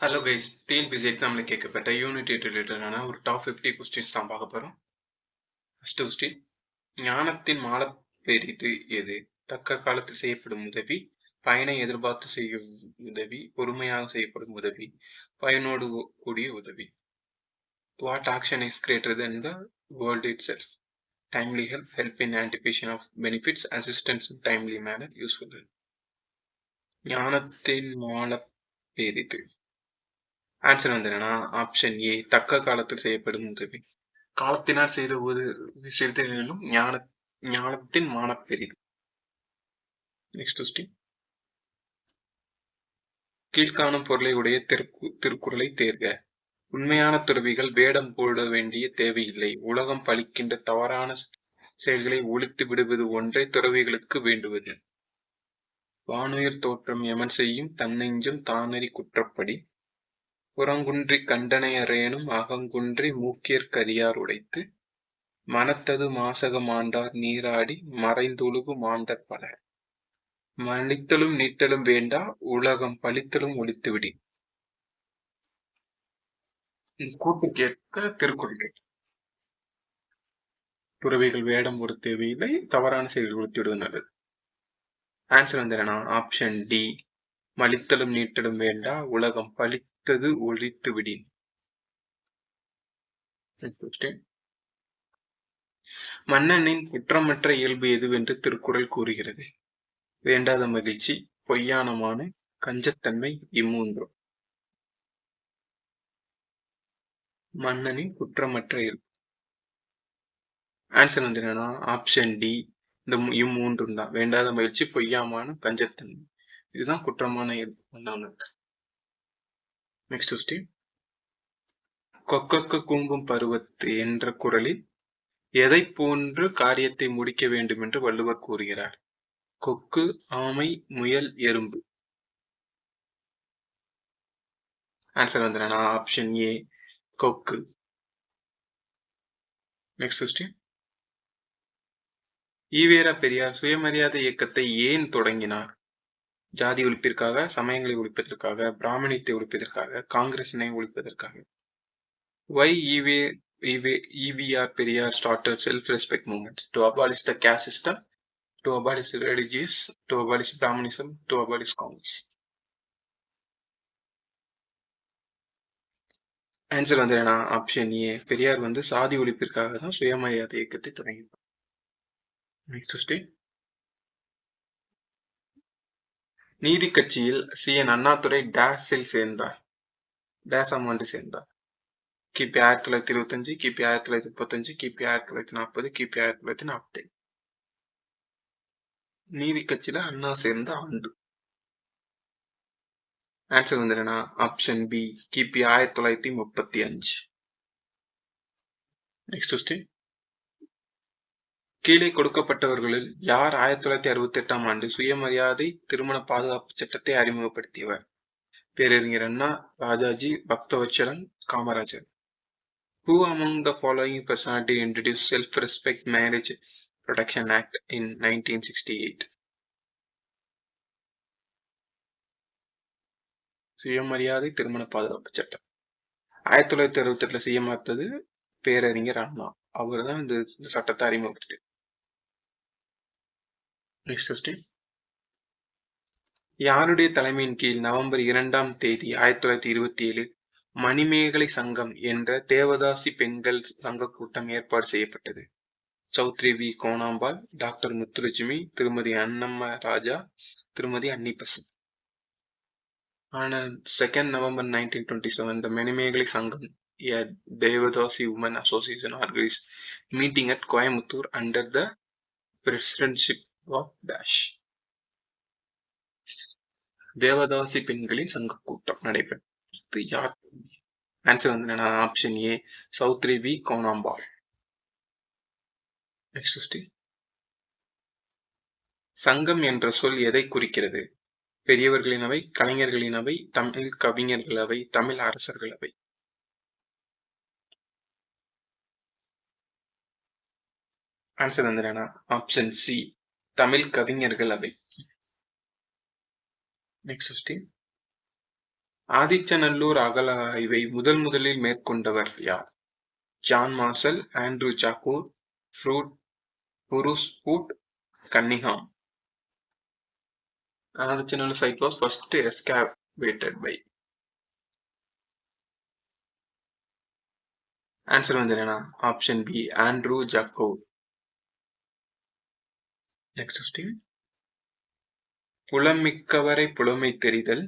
Hello guys TNPSC எக்ஸாமில் கேட்கப்பட்ட unit ரிலேட்டடான ஒரு டாப் ஃபிஃப்டி கொஸ்டின்ஸ் தான் பார்க்க போகிறோம் ஃபஸ்ட்டு கொஸ்டின் ஞானத்தின் மாலப்பெரிது எது? தக்க காலத்தில் செய்யப்படும் உதவி பயனை எதிர்பார்த்து செய்யும் உதவி பொறுமையாக செய்யப்படும் உதவி பயனோடு கூடிய உதவி. What action is greater than the world itself timely help help in anticipation of benefits assistance in timely manner useful ஞானத்தின் மாலப்பெரிது ஆன்சர் வந்து என்னன்னா ஆப்ஷன் ஏ தக்க காலத்தில் செய்யப்படும் உதவி. காலத்தினால் செய்த ஒரு விஷயத்திலும் ஞான ஞானத்தின் மானப்பெரிது. நெக்ஸ்ட் கொஸ்டின் கீழ்காணும் பொருளை உடைய திருக்கு திருக்குறளை தேர்க. உண்மையான துறவிகள் வேடம் போட வேண்டிய தேவையில்லை. உலகம் பழிக்கின்ற தவறான செயல்களை ஒழித்து விடுவது ஒன்றை துறவிகளுக்கு வேண்டுவது. வானுயர் தோற்றம் எமன் செய்யும் தன்னெஞ்சும் தானறி குற்றப்படி. புறங்குன்றி கண்டனையரேனும் அகங்குன்றி மூக்கியர் கரியார் உடைத்து மனத்தது மாசக மாண்டார் நீராடி மறைந்துழுகு மாந்தர் பல. மலித்தலும் நீட்டலும் வேண்டா உலகம் பழித்தலும் ஒழித்துவிடி கூட்டு கேட்க திருக்குறள் துறவிகள் வேடம் ஒரு தேவையில்லை தவறான செயல் ஒழித்து விடுவது நல்லது ஆன்சர் வந்து என்னன்னா ஆப்ஷன் டி மலித்தலும் நீட்டலும் வேண்டா உலகம் பழி பழித்தது ஒழித்து விடின். மன்னனின் குற்றமற்ற இயல்பு எதுவென்று திருக்குறள் கூறுகிறது. வேண்டாத மகிழ்ச்சி பொய்யானமான கஞ்சத்தன்மை இம்மூன்றும் மன்னனின் குற்றமற்ற இயல்பு. ஆன்சர் வந்து என்னன்னா ஆப்ஷன் டி இந்த இம்மூன்றும் தான். வேண்டாத மகிழ்ச்சி பொய்யாமான கஞ்சத்தன்மை. இதுதான் குற்றமான இயல்பு. மன்னனுக்கு. நெக்ஸ்ட் கொஸ்டின் கொக்கக்க குங்கும் பருவத்து என்ற குரலில் எதை போன்று காரியத்தை முடிக்க வேண்டும் என்று வள்ளுவர் கூறுகிறார்? கொக்கு ஆமை முயல் எறும்பு. ஆன்சர் வந்து ஆப்ஷன் ஏ கொக்கு. நெக்ஸ்ட் கொஸ்டின் ஈவேரா பெரியார் சுயமரியாதை இயக்கத்தை ஏன் தொடங்கினார்? ஜாதி ஒழிப்பிற்காக சமயங்களை ஒழிப்பதற்காக பிராமணியத்தை ஒழிப்பதற்காக காங்கிரசினை ஒழிப்பதற்காக வை ஈவே EVR Periyar started self-respect movements to abolish the caste system, to abolish religious, to abolish Brahmanism, to abolish Congress. Answer வந்து என்ன ஆப்ஷன் ஏ பெரியார் வந்து சாதி ஒழிப்பிற்காக தான் சுயமரியாதை இயக்கத்தை தொடங்கினார் நெக்ஸ்ட் நீதி கட்சியில் சி. என். அண்ணாதுரை டேஸில் சேர்ந்தார். டேஸ் அமௌண்ட் சேர்ந்தார். கிபி ஆயிரத்தி தொள்ளாயிரத்தி இருபத்தஞ்சு கிபி ஆயிரத்தி தொள்ளாயிரத்தி முப்பத்தஞ்சு கிபி ஆயிரத்தி தொள்ளாயிரத்தி நாற்பது கிபி ஆயிரத்தி தொள்ளாயிரத்தி நாற்பத்தி நீதி கட்சியில அண்ணா சேர்ந்த ஆண்டு. ஆன்சர் வந்து என்னன்னா ஆப்ஷன் பி கிபி ஆயிரத்தி தொள்ளாயிரத்தி முப்பத்தி அஞ்சு. நெக்ஸ்ட் கொஸ்டின் கீழே கொடுக்கப்பட்டவர்களில் யார் ஆயிரத்தி தொள்ளாயிரத்தி அறுபத்தி எட்டாம் ஆண்டு சுயமரியாதை திருமண பாதுகாப்பு சட்டத்தை அறிமுகப்படுத்தியவர்? பேரறிஞர் Anna Rajaji Bhaktavatsalam Kamarajar. Who among the following personality introduced Self-Respect Marriage Protection Act in 1968? சுயமரியாதை திருமண பாதுகாப்பு சட்டம். ஆயிரத்தி தொள்ளாயிரத்தி அறுபத்தி எட்டுல சிஎம் பார்த்தது பேரறிஞர் அண்ணா. அவர் தான் இந்த சட்டத்தை அறிமுகப்படுத்தி நெக்ஸ்ட் கொஸ்டின் யாருடைய தலைமையின் கீழ் நவம்பர் இரண்டாம் தேதி ஆயிரத்தி தொள்ளாயிரத்தி இருபத்தி ஏழு மணிமேகலை சங்கம் என்ற தேவதாசி பெண்கள் சங்க கூட்டம் ஏற்பாடு செய்யப்பட்டது. சௌத்ரி வி. கோணாம்பால் டாக்டர் முத்துலட்சுமி திருமதி அன்னம்ம ராஜா திருமதி அன்னிபசன் ஆனால் second November nineteen twenty seven the Manimekalai Sangam a Devadasi Women Association organized meeting at Coimbatore under the presidency walk dash devadasi பெண்களின் சங்க கூட்டம் நடைபெற்றது. யார்? ஆன்சர் வந்து என்ன option A Chowdhury V Konampal next சங்கம் என்ற சொல் எதை குறிக்கிறது? பெரியவர்களின் அவை கலைஞர்களின் அவை தமிழ் கவிஞர்கள் அவை தமிழ் அரசர்களவை. ஆன்சர் வந்து என்ன ஆப்ஷன் சி தமிழ் கவிஞர்கள் அவை. நெக்ஸ்ட் கொஸ்டின் ஆதிச்சநல்லூர் அகல ஆய்வை முதல் முதலில் மேற்கொண்டவர் யார்? John Marshall Andrew Jagor Robert Bruce Foote Cunningham Adichanallur site was first excavated by answer வந்து என்னன்னா option B Andrew Jagor next question புலமிக்கவரை புலமை தெரிதல்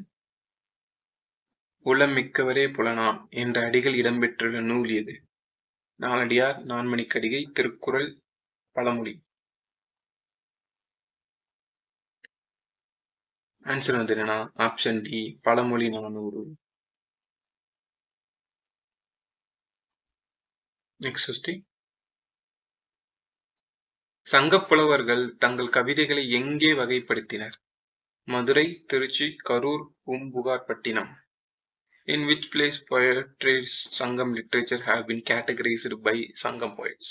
புலமிக்கவரே புலனாம் என்ற அடிகள் இடம்பெற்றுள்ள நூல் எது? நாலடியார் நான்மணிக்கடிகை திருக்குறள் பழமொழி. ஆன்சர் வந்து என்னன்னா ஆப்ஷன் டி பழமொழி நானூறு. நெக்ஸ்ட் கொஸ்டின் சங்கப் புலவர்கள் தங்கள் கவிதைகளை எங்கே வகைப்படுத்தினர்? Madurai Trichy Karur Poompuharpattinam in which place poetry's sangam literature have been categorized by sangam poets?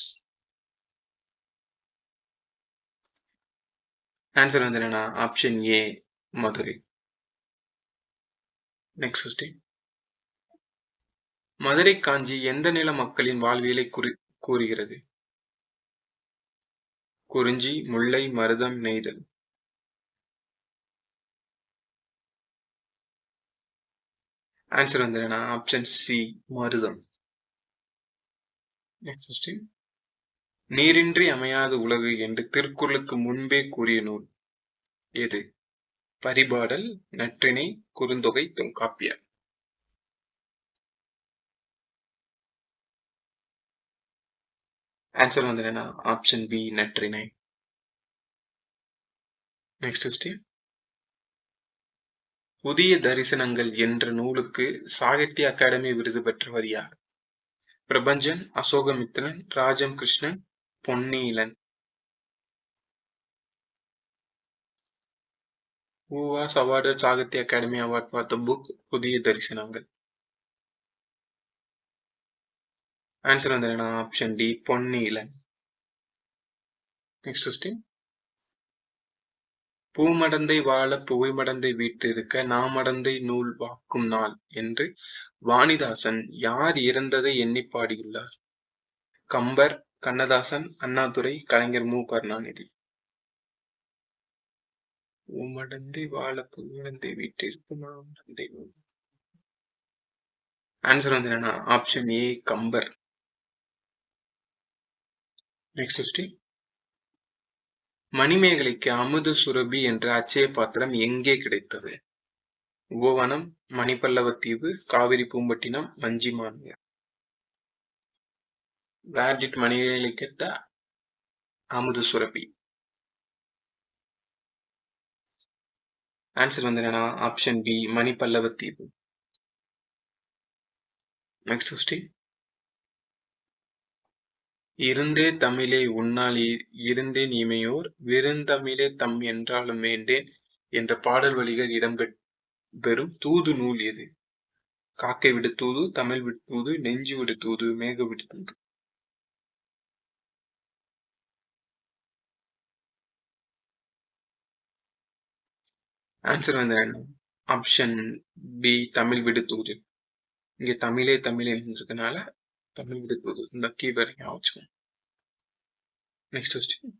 Answer வந்து என்னன்னா option A Madurai. Next question Madurai Kanchi எந்த நில மக்களின் வாழ்வியலை குறி கூறுகிறது? குறிஞ்சி முல்லை மருதம் நெய்தல். ஆன்சர் வந்து என்ன ஆப்ஷன் சி மருதம் நெக்ஸ்ட் நீரின்றி அமையாத உலகு என்று திருக்குறளுக்கு முன்பே கூறிய நூல். எது? பரிபாடல் நற்றினை குறுந்தொகை தொல்காப்பியர். ஆன்சர் வந்து என்ன option B Natrinai next question Puthiya Tharisanangal என்ற நூலுக்கு சாகித்ய அகாடமி விருது பெற்றவர் யார்? Prapanchan Ashokamitran Rajam Krishnan Ponneelan Who was awarded Sahitya Academy award for the book Puthiya Tharisanangal. Answer வந்து என்ன option D Ponneelan next question பூமடந்தை வாழ புகைமடந்தை வீட்டிருக்க நாமடந்தை நூல் வாக்கும் நாள் என்று வாணிதாசன் யார் இறந்ததை எண்ணி பாடியுள்ளார்? கம்பர் கண்ணதாசன் அண்ணாதுரை கலைஞர் மு. கருணாநிதி. பூமடந்தை வாழ புகைமடந்தை வீட்டிற்கு நாமடந்தை நூல். ஆன்சர் வந்து என்னன்னா option A Kambar. Next question மணிமேகலைக்கு அமுத சுரபி என்ற அச்சய பாத்திரம் எங்கே கிடைத்தது? கோவனம் மணிப்பல்லவத்தீவு காவிரி பூம்பட்டினம் வஞ்சி மாநகர். வேர் டிட் மணிமேகலை get அமுத சுரபி. ஆன்சர் வந்து என்னன்னா ஆப்ஷன் பி மணிப்பல்லவத்தீவு நெக்ஸ்ட் கொஸ்டின் இருந்தே தமிழே உன்னால் இருந்தேன் இமையோர் விருந்தமிழே தம் என்றாலும் வேண்டேன் என்ற பாடல் வழிகள் இடம்பெறும் தூது நூல் எது? காக்கை விடுத்தூது தமிழ் விடு தூது நெஞ்சு விடுத்தூது மேக விடுத்தூது ஆன்சர் வந்து ஆப்ஷன் பி தமிழ் விடுத்தூது இங்கே தமிழே தமிழே தமிழ் தமிழ் இந்த கீவேர்ட் ஞாபகம் வச்சுக்கோங்க நெக்ஸ்ட் கொஸ்டின்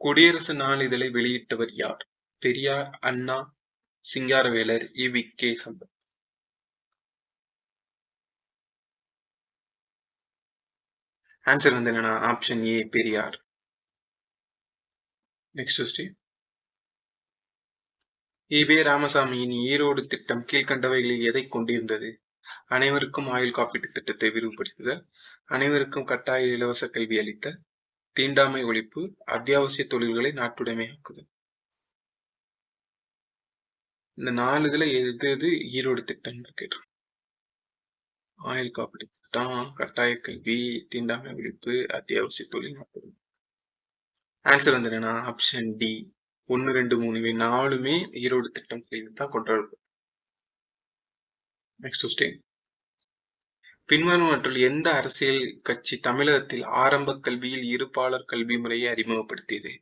குடியரசு நாளிதழை வெளியிட்டவர் யார் Periyar Anna Singaravelar E V K Sampath answer வந்து என்னன்னா option A Periyar next question இ வே ராமசாமியின் ஈரோடு திட்டம் கீழ்கண்டவைகளில் எதை கொண்டிருந்தது? அனைவருக்கும் ஆயுள் காப்பீட்டு திட்டத்தை விரிவுபடுத்துதல் அனைவருக்கும் கட்டாய இலவச கல்வி அளித்தல் தீண்டாமை ஒழிப்பு அத்தியாவசிய தொழில்களை நாட்டுடைமையாக்குதல். இந்த நாலு இதுல எது எது ஈரோடு திட்டம் கேட்டோம். ஆயுள் காப்பீடு திட்டம் கட்டாய கல்வி தீண்டாமை ஒழிப்பு அத்தியாவசிய தொழில் நாட்டுடைமை. ஆன்சர் வந்து என்னன்னா ஆப்ஷன் டி ஒன்று ரெண்டு மூணு இவை நாலுமே ஈரோடு திட்டம் கீழ் தான் கொண்டாடப்படும். நெக்ஸ்ட் கொஸ்டின் பின்வருவற்றில் எந்த அரசியல் கட்சி தமிழகத்தில் ஆரம்ப கல்வியில் இருப்பாளர் கல்வி முறையை அறிமுகப்படுத்தியது?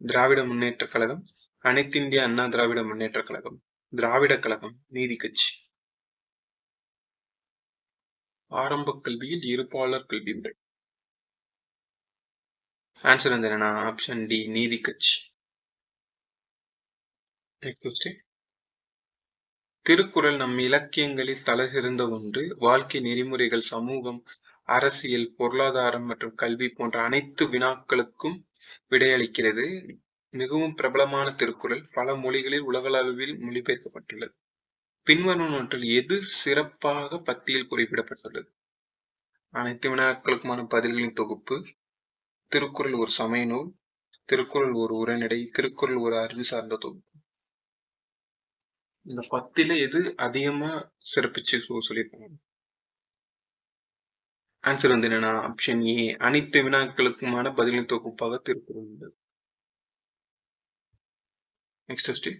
திராவிட முன்னேற்ற கழகம் அனைத்திந்திய அண்ணா திராவிட முன்னேற்ற கழகம் திராவிட கழகம் நீதி கட்சி. ஆரம்ப கல்வியில் இருப்பாளர் கல்வி முறை. ஆன்சர் வந்து என்னன்னா ஆப்ஷன் டி நீதி கட்சி. நெக்ஸ்ட் கொஸ்டின் திருக்குறள் நம் இலக்கியங்களில் தலை சிறந்த ஒன்று. வாழ்க்கை நெறிமுறைகள் சமூகம் அரசியல் பொருளாதாரம் மற்றும் கல்வி போன்ற அனைத்து வினாக்களுக்கும் விடையளிக்கிறது. மிகவும் பிரபலமான திருக்குறள் பல மொழிகளில் உலகளவில் மொழிபெயர்க்கப்பட்டுள்ளது. பின்வருவனவற்றில் எது சிறப்பாக பத்தியில் குறிப்பிடப்பட்டுள்ளது? அனைத்து வினாக்களுக்குமான பதில்களின் தொகுப்பு. திருக்குறள் ஒரு சமய நூல். திருக்குறள் ஒரு உரைநடை. திருக்குறள் ஒரு அறிவு சார்ந்த தொகுப்பு. இந்த பத்தில எது அதிகமா சிறப்பிச்சு சொ- சொல்லியிருக்காங்க? ஆன்சர் வந்து என்னன்னா ஆப்ஷன் ஏ அனைத்து வினாக்களுக்குமான பதிலின் தொகுப்பாக திருக்குறள். உள்ளது நெக்ஸ்ட் ஸ்டே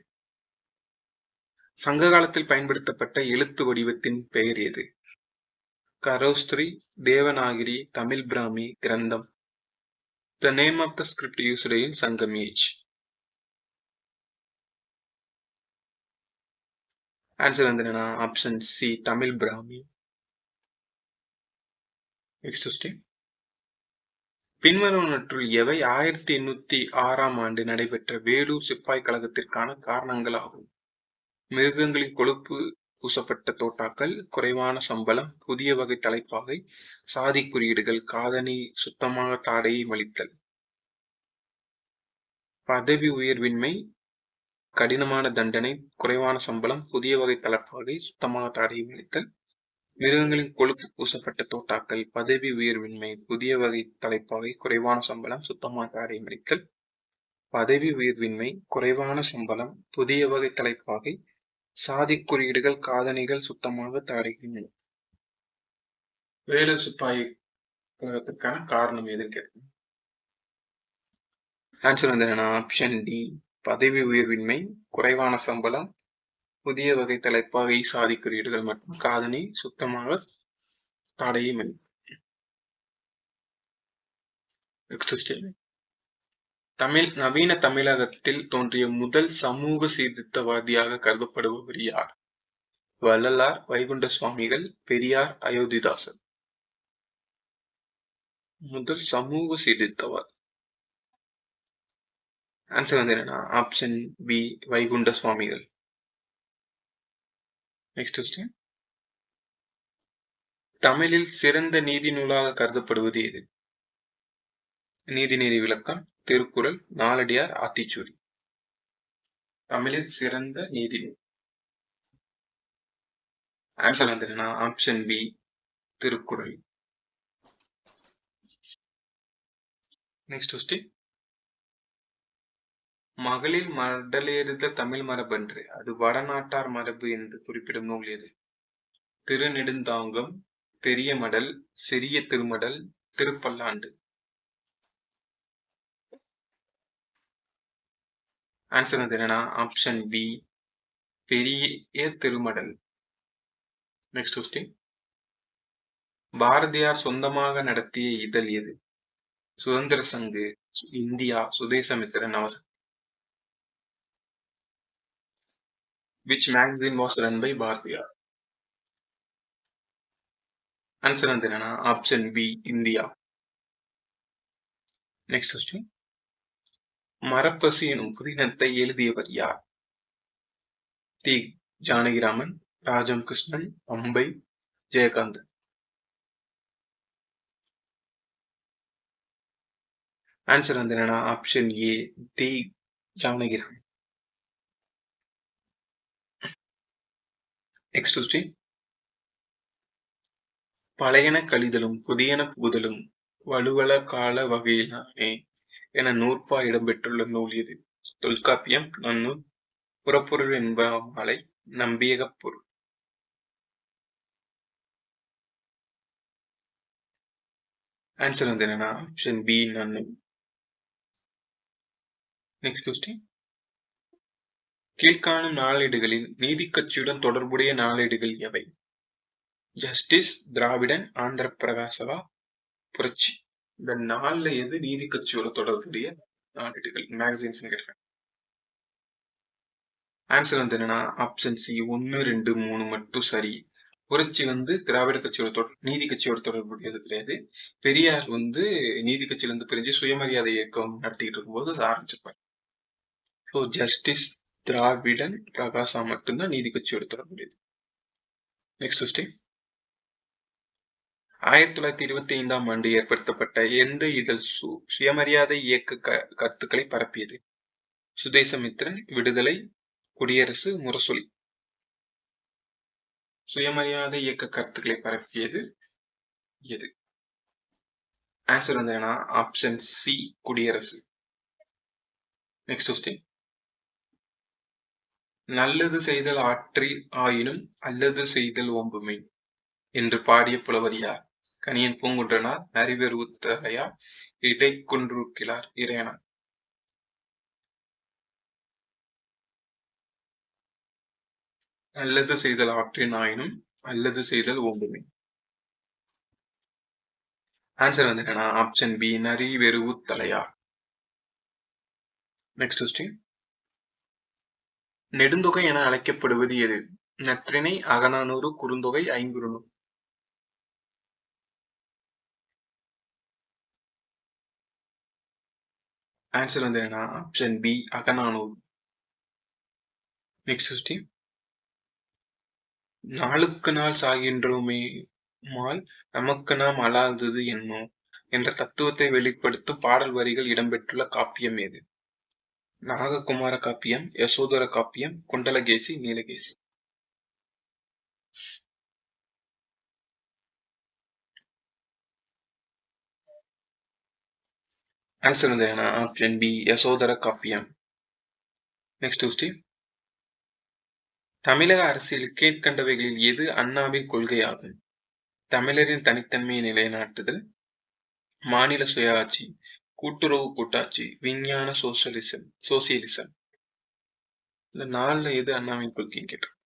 சங்க காலத்தில் பயன்படுத்தப்பட்ட எழுத்து வடிவத்தின் பெயர் எது? கரோஸ்திரி Devanagari Tamil Brahmi Grantham. The name of the script used in Sangam age answer வந்து என்னன்னா option C Tamil Brahmi next question பின்வருவனற்றுள் எவை ஆயிரத்தி எண்ணூத்தி ஆறாம் ஆண்டு நடைபெற்ற வேலூர் சிப்பாய் கழகத்திற்கான காரணங்கள் ஆகும்? மிருகங்களின் கொழுப்பு பூசப்பட்ட தோட்டாக்கள் குறைவான சம்பளம் புதிய வகை தலைப்பாகை சாதி குறியீடுகள் காதணி சுத்தமாக தாடையை மலித்தல். பதவி உயர்வின்மை கடினமான தண்டனை குறைவான சம்பளம் புதிய வகை தலைப்பாகை சுத்தமாக தாடையை மலித்தல் மிருகங்களின் கொழுப்பு பூசப்பட்ட தோட்டாக்கள் பதவி உயர்வின்மை புதிய வகை தலைப்பாகை குறைவான சம்பளம் சுத்தமாக தாடை மடித்தல் பதவி உயர்வின்மை குறைவான சம்பளம் புதிய வகை தலைப்பாகை சாதி குறியீடுகள் காதணிகள் சுத்தமாக தாடைகள். வேலூர் சிப்பாயி கழகத்திற்கான காரணம் எதுன்னு கேட்டேன் ஆன்சர் வந்து என்னன்னா ஆப்ஷன் டி பதவி உயர்வின்மை குறைவான சம்பளம் புதிய வகை தலைப்பாகை சாதிக்கிறீர்கள் மற்றும் காதணி சுத்தமாக தாடையை தமிழ் நவீன தமிழகத்தில் தோன்றிய முதல் சமூக சீர்திருத்தவாதியாக கருதப்படுபவர் யார்? வள்ளலார் வைகுண்ட சுவாமிகள் பெரியார் அயோத்திதாசன். முதல் சமூக சீர்திருத்தவாதி. ஆன்சர் வந்து என்னன்னா ஆப்ஷன் பி வைகுண்ட சுவாமிகள் நெக்ஸ்ட் கொஸ்டின் தமிழில் சிறந்த நீதி நூலாக கருதப்படுவது எது? நீதிநெறி விளக்கம் திருக்குறள் நாலடியார் ஆத்திச்சூரி. தமிழில் சிறந்த நீதி நூல். ஆன்சர் வந்து என்னன்னா option B Thirukkural. Next question மகளிர் மடலேறுதல் தமிழ் மரபன்று. அது வடநாட்டார் மரபு என்று குறிப்பிடும் நூல் எது? திருநெடுந்தாங்கம் பெரிய மடல் சிறிய திருமடல் திருப்பல்லாண்டு. ஆன்சர் வந்து என்னன்னா ஆப்ஷன் பி பெரிய திருமடல். நெக்ஸ்ட் கொஸ்டின் பாரதியார் சொந்தமாக நடத்திய இதழ் எது? Suthanthira Sangu India Swadesamitran Navasakthi which magazine was run by Bharathiyar answer வந்து என்னன்னா option B India next question Marappasu எனும் புதினத்தை எழுதியவர் யார் தி ஜானகிராமன் ராஜம் கிருஷ்ணன் அம்பை ஜெயகாந்தன் ஆன்சர் வந்து என்னன்னா option A the Janakiraman next பழையன கழிதலும் புதியன புகுதலும் வலுவல கால வகையிலானே என நூற்பா இடம்பெற்றுள்ள நூல் இது தொல்காப்பியம் நன்னூல் புறப்பொருள் என்ப மாலை நம்பியகப் பொருள். ஆன்சர் வந்து என்னன்னா option B Nannool next question கீழ்காணும் நாளேடுகளில் நீதி கட்சியுடன் தொடர்புடைய நாளேடுகள் எவை? ஜஸ்டிஸ் திராவிடன் ஆந்திர பிரகாசவா புரட்சி. இந்த நாளில் எது நீதி கட்சியோட தொடர்புடைய நாளேடுகள்? மேகசின்ஸ் கேட்கிறேன் ஆன்சர் வந்து என்னன்னா ஆப்ஷன் சி ஒன்று ரெண்டு மூணு மட்டும் சரி. புரட்சி வந்து திராவிட கட்சியோட தொடர் நீதி கட்சியோட தொடர்புடையது கிடையாது. பெரியார் வந்து நீதி கட்சியிலிருந்து பிரிஞ்சு சுயமரியாதை இயக்கம் நடத்திக்கிட்டு இருக்கும்போது அதை ஆரம்பிச்சிருப்பார். ஸோ ஜஸ்டிஸ் திராவிடன் பிரகாசா மட்டும்தான் நீதி கட்சியோட தொடர்புடையது நெக்ஸ்ட் கொஸ்டின் ஆயிரத்தி தொள்ளாயிரத்தி இருபத்தி ஐந்தாம் ஆண்டு ஏற்படுத்தப்பட்ட எந்த இதழ் சு சுயமரியாதை இயக்க க கருத்துக்களை பரப்பியது? சுதேசமித்திரன் விடுதலை குடியரசு முரசொலி. சுயமரியாதை இயக்க கருத்துக்களை பரப்பியது எது? ஆன்சர் வந்து என்ன option C Kudiarasu. Next question நல்லது செய்தல் ஆற்றி ஆயினும் அல்லது செய்தல் ஒம்புமை என்று பாடிய புலவர் யார்? பூங்குன்றனார் பூங்குன்றனார் அறிவெருவுத்தலையார் இடைக்குன்றுக்கிலார் இறையனார் நல்லது செய்தல் ஆற்றின் ஆயினும் அல்லது செய்தல் ஓம்புமே ஆன்சர் வந்து என்னன்னா ஆப்ஷன் பி நரி வெறுவு தலையா நெக்ஸ்ட் கொஸ்டின் நெடுந்தொகை என அழைக்கப்படுவது எது? நற்றிணை அகநானூறு குறுந்தொகை ஐங்குறுநூறு. ஆன்சர் வந்து என்னன்னா option B Agananuru. Next question நாளுக்கு நாள் சாகின்றோமே மால் நமக்கு நாம் அழாதது என்னோ என்ற தத்துவத்தை வெளிப்படுத்தும் பாடல் வரிகள் இடம்பெற்றுள்ள காப்பியம் எது? நாககுமார காப்பியம் யசோதர காப்பியம் குண்டலகேசி நீலகேசி. ஆன்சர் வந்து என்ன option B Yasodhara Kappiyam next question தமிழக அரசியல் கீழ்கண்டவைகளில் எது அண்ணாவின் கொள்கையாகும்? தமிழரின் தனித்தன்மையை நிலைநாட்டுதல் மாநில சுயாட்சி கூட்டுறவு கூட்டாட்சி விஞ்ஞான சோசியலிசம் சோசியலிசம். இந்த நாளில் எது அண்ணாவின் கொள்கைன்னு கேட்டோம்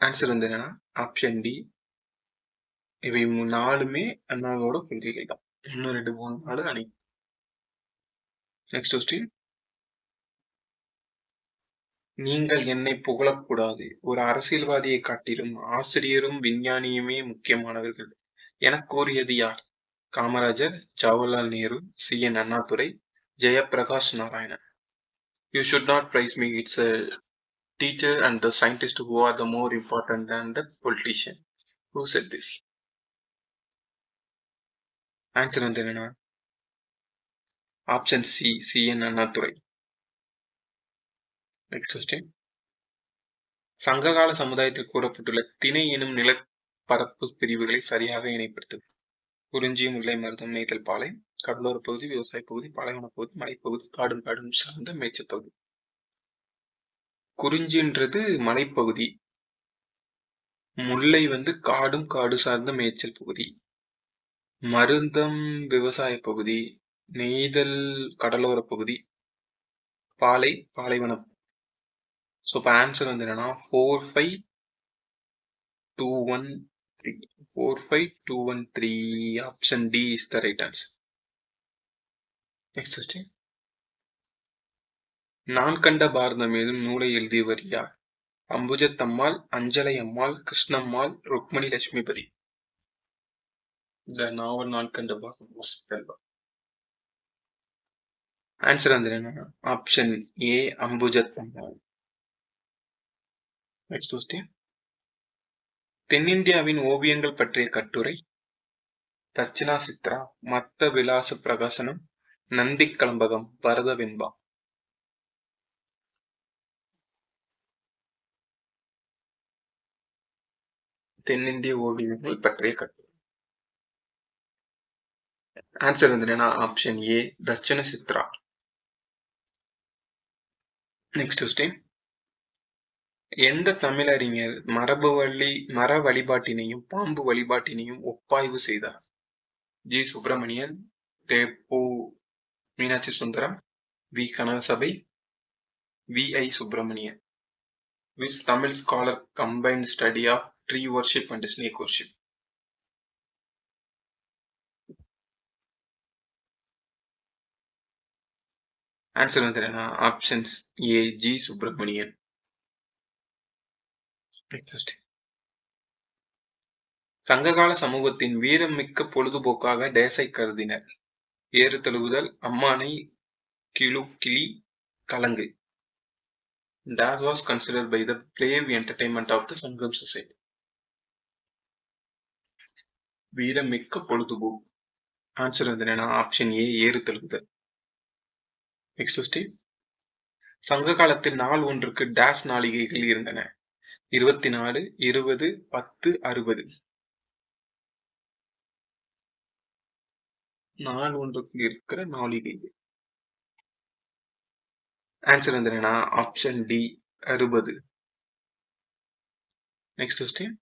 ஆன்சர் வந்து என்னன்னா ஆப்ஷன் டி இவை நாலுமே அண்ணாவோட கொள்கைகள் தான். ஒன்று ரெண்டு மூணு நாலு அணி நெக்ஸ்ட் கொஸ்டின் நீங்கள் என்னை புகழக்கூடாது. ஒரு அரசியல்வாதியை காட்டிலும் ஆசிரியரும் விஞ்ஞானியுமே முக்கியமானவர்கள். என கூறியது யார்? Kamarajar Jawaharlal Nehru C. N. Annadurai Jayaprakash Narayanan. You should not praise me it's a teacher and the scientist who are the more important than the politician who said this answer வந்து என்னன்னா option C C N Annadurai. Next question சங்ககால சமுதாயத்தில் கூறப்பட்டுள்ள திணை எனும் நிலப்பரப்பு பிரிவுகளை சரியாக இணைப்படுத்தும் குறிஞ்சி முல்லை மருதம் நெய்தல் பாலை கடலோர பகுதி விவசாய பகுதி பாலைவன பகுதி மலைப்பகுதி காடும் காடும் சார்ந்த மேய்ச்சல் பகுதி. குறிஞ்சின்றது மலைப்பகுதி. முல்லை வந்து காடும் காடு சார்ந்த மேய்ச்சல் பகுதி. மருந்தம் விவசாய பகுதி. நெய்தல் கடலோர பகுதி. பாலை பாலைவனம். ஸோ இப்போ ஆன்சர் வந்து என்னன்னா four five two one three four five two one three option D is the right answer next question நான் கண்ட பாரதம் ஏதும் நூலை எழுதியவர் யார்? அம்புஜத்தம்மாள் அஞ்சலை அம்மாள் கிருஷ்ணம்மாள் ருக்மணி லட்சுமிபதி. த நாவல் நான் கண்ட பாரதம் ஆன்சர் வந்து என்ன option A Ambujathammal. Next question தென்னிந்தியாவின் ஓவியங்கள் பற்றிய கட்டுரை தட்சிணா சித்ரா மத்த விலாச பிரகாசனம் நந்தி கலம்பகம் பரத வெண்பா தென்னிந்திய ஓவியங்கள் பற்றிய கட்டுரை. ஆன்சர் வந்து option A Dakshina Chitra. Next question எந்த தமிழறிஞர் மரபு வழி மர வழிபாட்டினையும் பாம்பு வழிபாட்டினையும் ஒப்பாய்வு செய்தார்? G. Subramanian தேப்போ Meenakshi Sundaram V. Kanakasabai V. I. Subramanian. Which Tamil scholar combined study of tree worship and snake worship answer வந்து ஆப்ஷன்ஸ் ஏ ஜி சுப்பிரமணியன். சங்ககால சமூகத்தின் வீரமிக்க பொழுதுபோக்காக டேஸை கருதினர். ஏறு தழுவுதல் அம்மானை கிளு கிளி கலங்கு. That was considered by the brave entertainment of the Sangam society. வீரமிக்க பொழுதுபோக்கு ஆன்சர் வந்து என்னன்னா ஆப்ஷன் ஏ ஏறு தழுவுதல். நெக்ஸ்ட் கொஸ்டின் சங்க காலத்தில் நாள் ஒன்றுக்கு டேஸ் நாளிகைகள் இருந்தன. இருபத்தி நாலு இருபது பத்து அறுபது. நாள் ஒன்றுக்கு இருக்கிற நாளிகை ஆன்சர் வந்து என்னன்னா ஆப்ஷன் டி அறுபது. நெக்ஸ்ட் கொஸ்டின்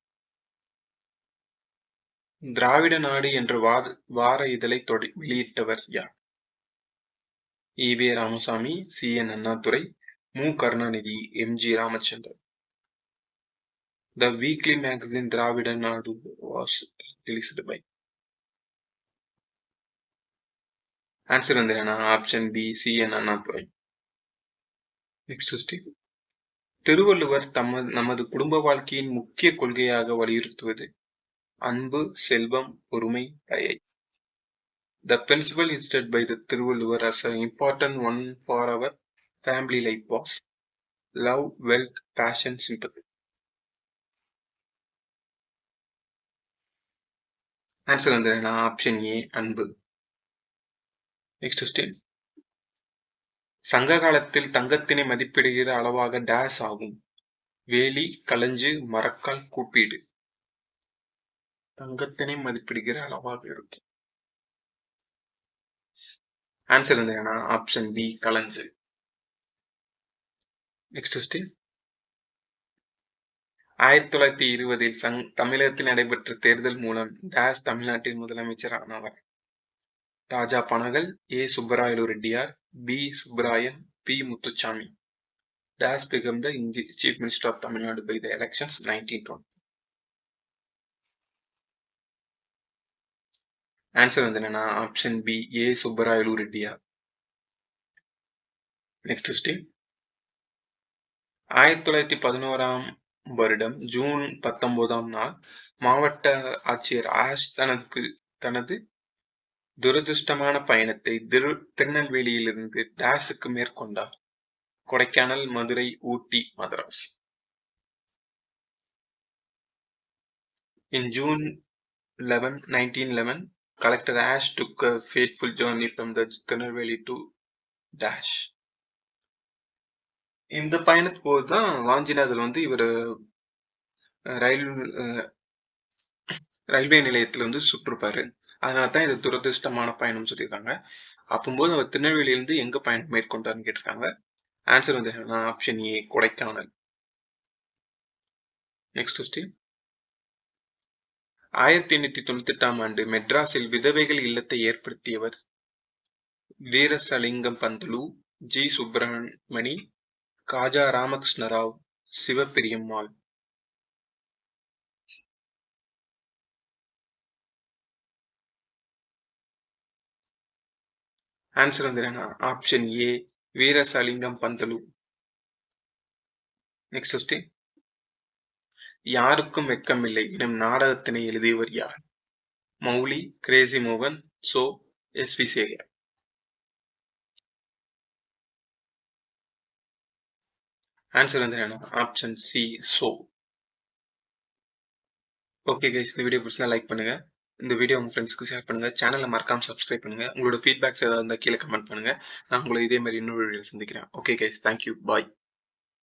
திராவிட நாடு என்ற வார வார இதழை தொடை வெளியிட்டவர் யார்? ஈவே Ramasamy C. N. Annadurai M. Karunanidhi M. G. Ramachandran. The weekly magazine Dravida Nadu was released by answer வந்து என்ன option B C N Annadurai next Thiruvalluvar தமது நமது குடும்ப வாழ்க்கையின் முக்கிய கொள்கையாக வலியுறுத்துவது அன்பு செல்வம் பொறுமை தயை. The principle insisted by the Thiruvalluvar as a important one for our family life was love wealth patience sympathy answer வந்து என்ன ஆப்ஷன் ஏ அன்பு. நெக்ஸ்ட் கொஸ்டின் சங்க காலத்தில் தங்கத்தினை மதிப்பிடுகிற அளவாக டேஸ் ஆகும். வேலி களஞ்சு மரக்கால் கூப்பீடு தங்கத்தினை மதிப்பிடுகிற அளவாக இருக்கும். ஆன்சர் வந்து ஆப்ஷன் பி களஞ்சு. நெக்ஸ்ட் கொஸ்டின் ஆயிரத்தி தொள்ளாயிரத்தி இருபதில் சங் தமிழகத்தில் நடைபெற்ற தேர்தல் மூலம் டேஸ் தமிழ்நாட்டின் முதலமைச்சர் ஆனவர் Raja Panagal A. Subbarayalu Reddiar P. Subbarayan P. Muthusamy. Days become the Hindi chief minister of Tamil Nadu by the elections nineteen twenty. Answer வந்து என்னன்னா option B A. Subbarayalu Reddiar. Next steam ஆயிரத்தி தொள்ளாயிரத்தி பதினோராம் வருடம் June பத்தொன்பதாம் நாள் மாவட்ட ஆட்சியர் ஆஷ் தனது தனது துரதிருஷ்டமான பயணத்தை திரு திருநெல்வேலியிலிருந்து டேஸுக்கு மேற்கொண்டார் Kodaikanal Madurai Ooty Madras In June 11, 1911, Collector Ash took a fateful journey from the Tirunelveli to Dash. இந்த பயணத்து போது தான் வாஞ்சிநாதர் வந்து இவர் ரயில் ரயில்வே நிலையத்துல வந்து சுற்றுப்பாரு. அதனால தான் இது துரதிருஷ்டமான பயணம்னு சொல்லியிருக்காங்க. அப்போது அவர் திருநெல்வேலியிலிருந்து எங்க பயணம் மேற்கொண்டார்னு கேட்டிருக்காங்க. ஆன்சர் வந்து option A Kodaikanal. Next question ஆயிரத்தி எண்ணூத்தி தொண்ணூத்தி எட்டாம் ஆண்டு மெட்ராஸில் விதவைகள் இல்லத்தை ஏற்படுத்தியவர் வீரசலிங்கம் பந்துலு ஜி. சுப்பிரமணி காஜா ராமகிருஷ்ண ராவ் சிவபெரியம்மாள். ஆன்சர் வந்து option A Veeresalingam Pantulu. Next question யாருக்கும் வெக்கமில்லை எனும் நாடகத்தினை எழுதியவர் யார்? மௌலி கிரேசி மோகன் Cho S V Sekar answer வந்து என்ன option C Cho okay guys இந்த வீடியோ பிடிச்சா லைக் பண்ணுங்க. இந்த வீடியோ உங்கள் ஃப்ரெண்ட்ஸ்க்கு ஷேர் பண்ணுங்க. சேனலை மறக்காம சப்ஸ்கிரைப் பண்ணுங்க. உங்களோட ஃபீட்பேக்ஸ் ஏதாவது இருந்தால் கீழே கமெண்ட் பண்ணுங்க. நான் உங்களை இதே மாதிரி இன்னொரு வீடியோ சந்திக்கிறேன். Okay guys thank you bye